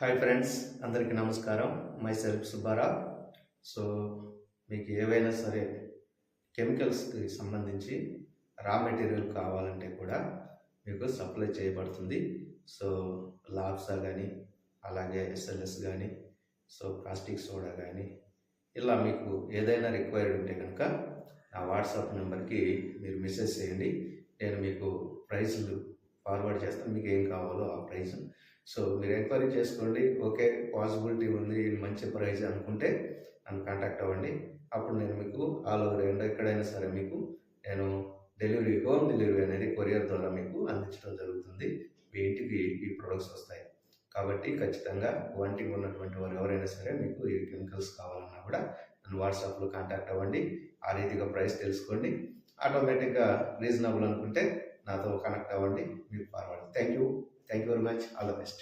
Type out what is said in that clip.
Hi friends అందరికీ నమస్కారం. My self Subbarao so మీకు ఏవైనా సరే కెమికల్స్కి సంబంధించి రా మెటీరియల్ కావాలంటే కూడా మీకు సప్లై చేయబడుతుంది. సో లాబ్సా కానీ అలాగే ఎస్ఎల్ఎస్ కానీ సో ప్లాస్టిక్ సోడా కానీ ఇలా మీకు ఏదైనా రిక్వైర్డ్ ఉంటే కనుక నా వాట్సాప్ నెంబర్కి మీరు మెసేజ్ చేయండి. నేను మీకు ప్రైస్లు ఫార్వర్డ్ చేస్తాను. మీకు ఏం కావాలో ఆ ప్రైస్ సో మీరు ఎంక్వైరీ చేసుకోండి. ఓకే పాసిబిలిటీ ఉంది మంచి ప్రైజ్ అనుకుంటే నన్ను కాంటాక్ట్ అవ్వండి. అప్పుడు నేను మీకు ఆల్ ఓవర్ ఇండియా ఎక్కడైనా సరే మీకు నేను డెలివరీ హోమ్ డెలివరీ అనేది కొరియర్ ద్వారా మీకు అందించడం జరుగుతుంది. మీ ఇంటికి ఈ ప్రొడక్ట్స్ వస్తాయి. కాబట్టి ఖచ్చితంగా వంటికి ఉన్నటువంటి వారు ఎవరైనా సరే మీకు ఈ కెమికల్స్ కావాలన్నా కూడా నన్ను వాట్సాప్లో కాంటాక్ట్ అవ్వండి. ఆ రీతిగా ప్రైస్ తెలుసుకోండి. ఆటోమేటిక్గా రీజనబుల్ అనుకుంటే నాతో కనెక్ట్ అవ్వండి. మీకు forward. Thank you thank you very much all the best